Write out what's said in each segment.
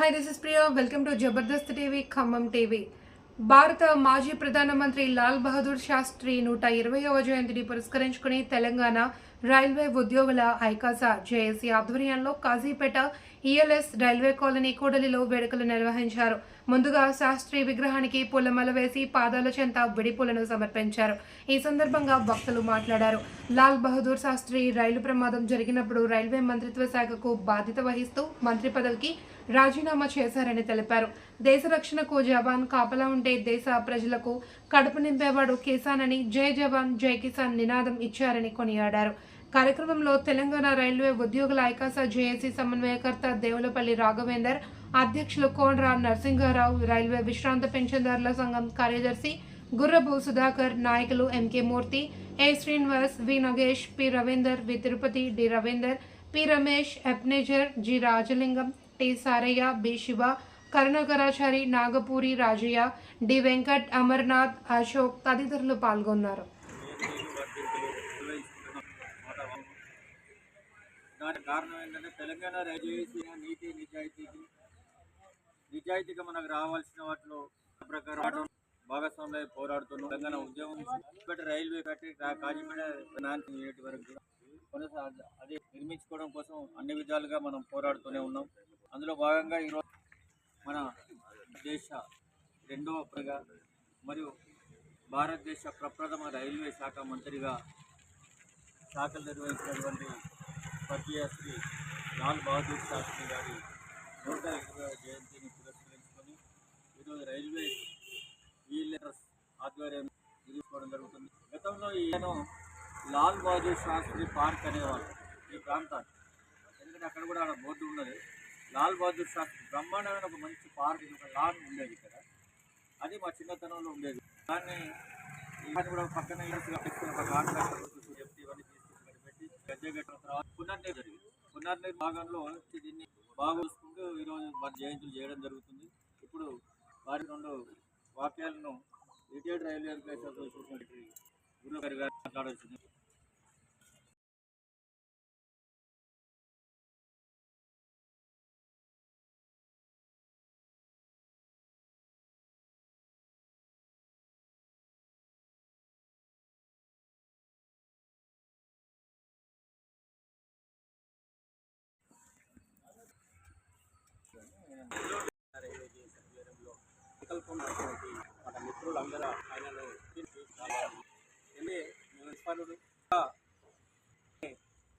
Hi this is Priya welcome to Jabardasth TV Khammam TV భారత మాజీ ప్రధానమంత్రి లాల్ బహదూర్ శాస్త్రి నూట ఇరవైవ జయంతిని పురస్కరించుకుని తెలంగాణ రైల్వే ఉద్యోగుల ఐకాస జేఏసీ ఆధ్వర్యంలో కాజీపేట ఈఎల్ఎస్ రైల్వే కాలనీ కూడలిలో వేడుకలు నిర్వహించారు. ముందుగా శాస్త్రి విగ్రహానికి పూలమాల వేసి పాదాల చెంత విడిపూలను సమర్పించారు. ఈ సందర్భంగా భక్తులు మాట్లాడారు. లాల్ బహదూర్ శాస్త్రి రైలు ప్రమాదం జరిగినప్పుడు రైల్వే మంత్రిత్వ శాఖకు బాధ్యత వహిస్తూ మంత్రి పదవికి రాజీనామా చేశారని తెలిపారు. దేశ రక్షణకు జవాన్ కాపలా ఉంటే దేశ ప్రజలకు కడుపు నింపేవాడు కిసాన్ అని జై జవాన్ జై కిసాన్ నినాదం ఇచ్చారని కొనియాడారు. కార్యక్రమంలో తెలంగాణ రైల్వే ఉద్యోగుల ఐకాస జేఏసీ సమన్వయకర్త దేవులపల్లి రాఘవేందర్ అధ్యక్షులు కోనరా నరసింహారావు రైల్వే విశ్రాంత పెన్షన్దారుల సంఘం కార్యదర్శి గుర్రబు సుధాకర్ నాయకులు M K Murthy A Srinivas V Nagesh P Ravinder V Tirupati D Ravinder P Ramesh Ebenezer G Rajalingam T Saraiah B Shiva Karunakarachari Nagapuri Rajaiah D Venkat Amarnath Ashok తదితరులు పాల్గొన్నారు. కారణం ఏంటంటే తెలంగాణ రైల్వేసి నీతి నిజాయితీకి నిజాయితీగా మనకు రావాల్సిన వాటిలో ప్రకారం భాగస్వామ్య పోరాడుతున్నాం తెలంగాణ ఉద్యమం ఇప్పటి రైల్వే కట్టి కాజీపేట నాన్సీ యూనిట్ వరకు కూడా కొనసాగ అది నిర్మించుకోవడం కోసం అన్ని విధాలుగా మనం పోరాడుతూనే ఉన్నాం. అందులో భాగంగా ఈరోజు మన దేశ రెండవ ప్రగా మరియు భారతదేశ ప్రప్రథమ రైల్వే శాఖ మంత్రిగా శాఖలు నిర్వహించినటువంటి స్వర్గీయ శ్రీ లాల్ బహదూర్ శాస్త్రి గారి నూట ఇరవై జయంతిని పురస్కరించుకొని ఈరోజు రైల్వే వీలర్స్ ఆధ్వర్యం తీసుకోవడం జరుగుతుంది. గతంలో ఈయన లాల్ బహదూర్ శాస్త్రి పార్క్ అనేవాళ్ళు ఈ ప్రాంతాన్ని ఎందుకంటే అక్కడ కూడా ఆడ బోర్డు ఉన్నది. లాల్ బహదూర్ శాస్త్రి బ్రహ్మాండమైన ఒక మంచి పార్క్ ఒక లాన్ ఉండేది ఇక్కడ. అది మా చిన్నతనంలో ఉండేది. దాన్ని ఇవన్నీ కూడా పక్కన వేసి కట్టించుకుని ఒక కాంట్రాక్టర్ చెప్తే ఇవన్నీ తీసుకుని పెట్టి గద్దె కట్టిన తర్వాత పునర్నిర్మాణం జరిగింది. పునర్నిర్ భాగంలో దీన్ని బాగా ఈరోజు వారి జయంతులు చేయడం జరుగుతుంది. ఇప్పుడు వారి రెండు వాక్యాలను retired railway employees association secretary Guru గారు మాట్లాడాల్సింది మిత్రులందరూ ఆయనను మున్సిపాలిటీ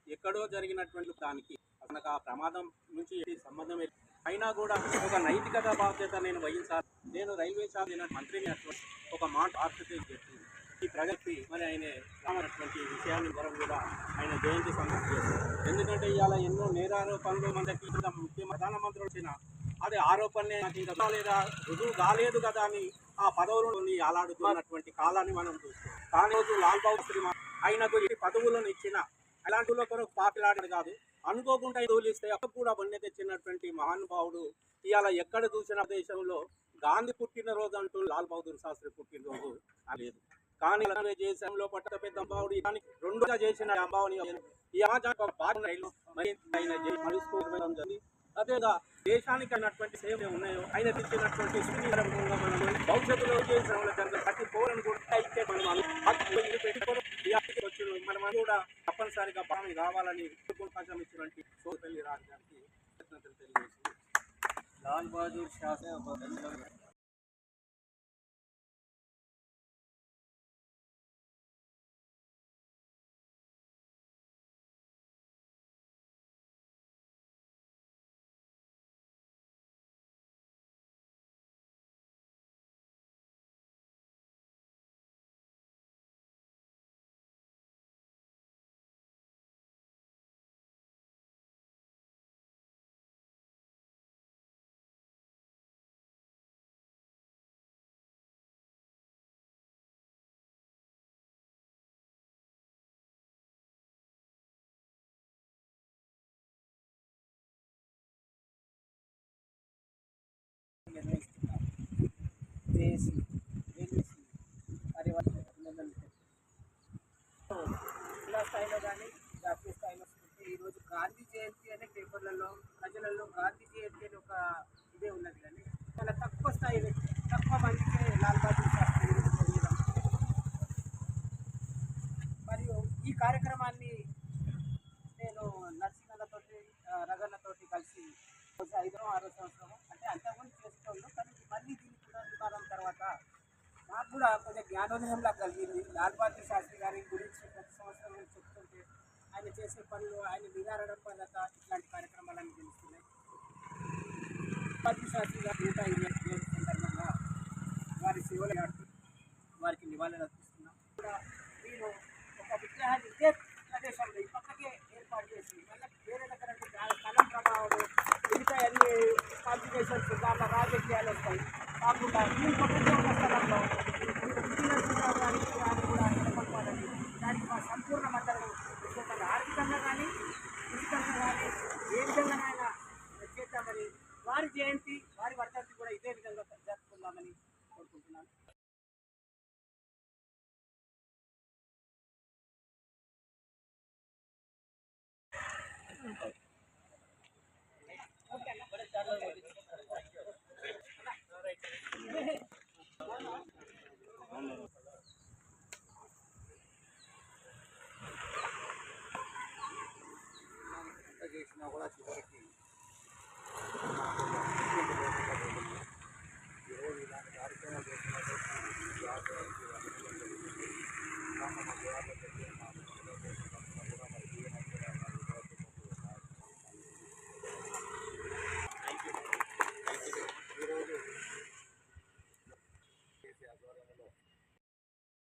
ఎక్కడో జరిగినటువంటి దానికి మనకు ఆ ప్రమాదం నుంచి సంబంధం లేదు. అయినా కూడా ఒక నైతికత బాధ్యత నేను వహించాలి. నేను రైల్వే శాఖ మంత్రిని అటువంటి ఒక మాట ఆర్థిక చెప్పి ఈ ప్రగతి మరి ఆయన రానటువంటి విషయాన్ని వరం కూడా ఆయన జయంతి సందర్భం ఎందుకంటే ఇవాళ ఎన్నో నేరారోపణలు మనకి ముఖ్య ప్రధానమంత్రి వచ్చిన అది ఆరోపణనే నాకు ఇంకా రుజువు కాలేదు కదా అని ఆ పదవులను అలాడుతున్నటువంటి కాలాన్ని మనం చూస్తాం కానీ రోజు లాల్ బాబు శాస్త్రి ఆయనకు ఈ పదవులను ఇచ్చిన అలాంటి కొరకు పాపిలాడదు కాదు. అనుకోకుండా తోలిస్తే ఇస్తే అప్పుడు కూడా వన్నె తెచ్చినటువంటి మహానుభావుడు ఇవాళ ఎక్కడ చూసిన దేశంలో గాంధీ పుట్టినరోజు అంటూ లాల్ బహదూర్ శాస్త్రి పుట్టినరోజు లేదు. కానీ దేశంలో పట్ట పెద్ద అంబావుడు దానికి రెండుగా చేసిన అంబావుని ఈ ఆచార బాగా మరి ఆయన మరుసుకోవడం జరిగింది. అదేగా దేశానికి అన్నటువంటి సేవలు ఉన్నాయో ఆయన తెచ్చినటువంటి సుఖీకరంగా మనం భవిష్యత్తులో చేసిన వాళ్ళకి ప్రతి పౌరుని కూడా అయితే మనం అను- పెట్టుకొని మనం కూడా తప్పనిసరిగా పాలన కావాలని అవకాశం ఇచ్చినటువంటి సోదరి రాజధానికి కృతజ్ఞతలు తెలియజేస్తుంది. లాల్ బహదూర్ శాస్త్రి చేసి పరివర్తన జిల్లా స్థాయిలో కానీ జాతీయ స్థాయిలో ఈరోజు గాంధీ జయంతి అనే పేపర్లలో ప్రజలలో గాంధీ జయంతి అని ఒక ఇదే ఉన్నది కానీ చాలా తక్కువ స్థాయి తక్కువ మందికే లాల్ బహదూర్ శాస్త్రి మరియు ఈ కార్యక్రమాన్ని కూడా కొంచెం జ్ఞానోదయంలా కలిగింది. లాల్ బహదూర్ శాస్త్రి గారి గురించి ప్రతి సంవత్సరం నేను చెప్తుంటే ఆయన చేసే పనులు ఆయన నిదారణ పద్ధత ఇట్లాంటి కార్యక్రమాలన్నీ తెలుస్తున్నాయి బహదూర్ శాస్త్రి గారు నూట ఇరవై సందర్భంగా వారి సేవలు ఆడుతూ వారికి నివాళులు అర్పిస్తున్నాం. కూడా నేను ఒక విగ్రహాన్ని ఇదే ప్రదేశంలో ఈ పక్కకే ఏర్పాటు చేసి మళ్ళీ వేరే దగ్గర స్థలం ప్రభావం మిగతా అన్ని కాంప్లికేషన్స్ దాంట్లో రాజకీయాలు వస్తాయి. కాకుండా ఈ పక్కకే ఉన్న స్థలంలో విజయనగరం గారికి వారు కూడా నిలబడాలని దానికి మా సంపూర్ణ మద్దతు ఇస్తుంటారు ఆర్థికంగా కానీ ఫిజికల్గా కానీ ఏ విధంగానైనా చేద్దామని వారి జయంతి వారి వర్ధంతి కూడా ఇదే విధంగా జరుపుకుందామని కోరుకుంటున్నాను ఎంత చేసినా కూడా చివరికి